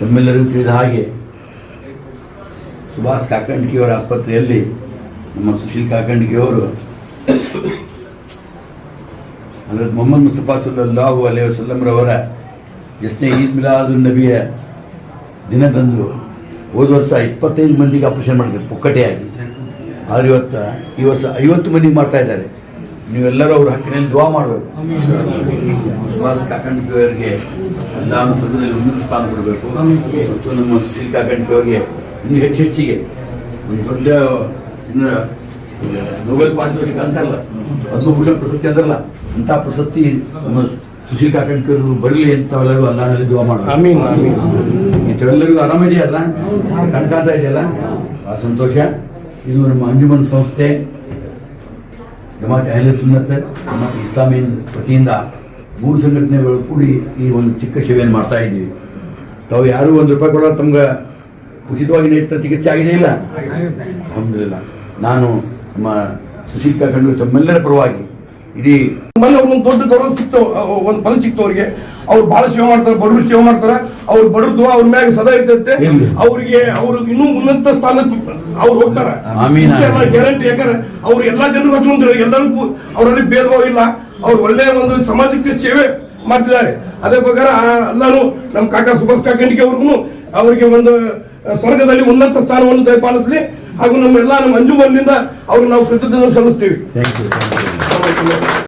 ತಮ್ಮೆಲ್ಲರಿಗೂ ತಿಳಿದ ಹಾಗೆ ಸುಭಾಷ್ ಕಾಕಂಡ್ಕಿಯವರ ಆಸ್ಪತ್ರೆಯಲ್ಲಿ ನಮ್ಮ ಸುಶೀಲ್ ಕಾಕಂಡ್ಕಿಯವರು ಅಂದರೆ ಮೊಹಮ್ಮದ್ ಮುಸ್ತಫಾ ಸುಲ್ಲಾಹು ಅಲೈ ವಸಲ್ಲಂರವರ ಎಷ್ಟನೇ ಈದ್ ಮಿಲಾದು ನಬಿಯ ದಿನದಂದು ಹೋದ ವರ್ಷ ಇಪ್ಪತ್ತೈದು ಮಂದಿಗೆ ಆಪರೇಷನ್ ಮಾಡಿದ್ರು, ಪುಕ್ಕಟೆಯಾಗಿ. ಆದರೆ ಇವತ್ತು ಈ ವರ್ಷ ಐವತ್ತು ಮಂದಿಗೆ ಮಾಡ್ತಾ ಇದ್ದಾರೆ. ನೀವೆಲ್ಲರೂ ಅವ್ರ ಹಕ್ಕಿನಲ್ಲಿ ದುವಾ ಮಾಡಬೇಕು. ಸುಭಾಷ್ ಎಲ್ಲ ಉನ್ನತ ಸ್ಥಾನ ಕೊಡಬೇಕು. ಮತ್ತು ನಮ್ಮ ಸುಶೀಲ್ ಕಾಕಂಡಿಕೆಯವರಿಗೆ ಇನ್ನೂ ಹೆಚ್ಚು ಹೆಚ್ಚಿಗೆ. ಒಂದು ದೊಡ್ಡ ನೊಬೆಲ್ ಪಾರಿತೋಷಿಕ ಅಂತಾರಲ್ಲ. ಪದ್ಮಭೂಷಣ ಪ್ರಶಸ್ತಿ ಅಂತಾರಲ್ಲ. ಅಂತ ಪ್ರಶಸ್ತಿ ನಮ್ಮ ಸುಶೀಲ್ ಕಾಕಂಡಿಕೆಯವರು ಬರಲಿ ಅಂತ ಎಲ್ಲರೂ ಅಲ್ಲಾನಲ್ಲಿ ದುವಾ ಮಾಡಬೇಕು. ಎಲ್ಲರಿಗೂ ಆರಾಮಿದೆಯಲ್ಲ ಕಣ್ಕಾಂತ ಇದೆಯಲ್ಲ? ಆ ಸಂತೋಷ. ಇದು ನಮ್ಮ ಅಂಜುಮನ್ ಸಂಸ್ಥೆ. ಜಮಾತ್ ಅಹ್ಲೆ ಸುನ್ನತ್ ಜಮಾತ್ ಇಸ್ಲಾಮಿನ್ ವತಿಯಿಂದ ಮೂರು ಸಂಘಟನೆಗಳು ಕೂಡಿ ಈ ಒಂದು ಚಿಕ್ಕ ಸೇವೆಯನ್ನು ಮಾಡ್ತಾ ಇದ್ದೀವಿ. ತಾವು ಯಾರೂ ಒಂದು ರೂಪಾಯಿ ಕೊಡೋ ತಮ್ಗೆ ಉಚಿತವಾಗಿ ನೇತ್ರ ಚಿಕಿತ್ಸೆ ಆಗಿದೆ ಇಲ್ಲ. ಅಲ್ಹಮ್ದುಲಿಲ್ಲ. ನಾನು ನಮ್ಮ ಸುಶೀಲ್ ಕಾಕಂಡು ತಮ್ಮೆಲ್ಲರ ಪರವಾಗಿ ಇಡೀ ಮೊನ್ನೆ ಒಂದು ದೊಡ್ಡ ಗೌರವ ಸಿಕ್ತು ಒಂದು ಪದ ಸಿಕ್ತು ಅವ್ರಿಗೆ. ಅವ್ರು ಬಹಳ ಸೇವೆ ಮಾಡ್ತಾರೆ ಬಡವರು ಸೇವೆ ಮಾಡ್ತಾರೆ. ಅವ್ರ ಬಡವ್ರದ್ದು ಅವ್ರ ಮ್ಯಾಗ ಸದಾ ಇರ್ತೈತೆ? ಅವ್ರಿಗೆ ಅವ್ರು ಇನ್ನೂ ಉನ್ನತ ಸ್ಥಾನಕ್ಕೆ ಅವ್ರು ಹೋಗ್ತಾರೆ. ಗ್ಯಾರಂಟಿ ಯಾಕಂದ್ರೆ ಅವ್ರು ಎಲ್ಲಾ ಜನರು ಹಚ್ಕೊಂತಾರೆ ಎಲ್ಲರಿಗೂ ಅವರಲ್ಲಿ ಭೇದ ಭಾವ ಇಲ್ಲ. ಅವ್ರು ಒಳ್ಳೆ ಒಂದು ಸಮಾಜಕ್ಕೆ ಸೇವೆ ಮಾಡ್ತಿದ್ದಾರೆ. ಅದೇ ಪ್ರಕಾರ ಎಲ್ಲಾನು ನಮ್ಮ ಕಾಕ ಸುಭಾಷ್ ಕಾಕಂಡಿಗೆ ಅವ್ರಿಗೂ ಅವರಿಗೆ ಒಂದು ಸ್ವರ್ಗದಲ್ಲಿ ಉನ್ನತ ಸ್ಥಾನವನ್ನು ದಯಪಾಲಿಸಲಿ. ಹಾಗೂ ನಮ್ಮೆಲ್ಲ ನಮ್ಮ ಬಂದಿಂದ ಅವ್ರಿಗೆ ನಾವು ಕೃತಜ್ಞತೆ ಸಲ್ಲಿಸ್ತೀವಿ.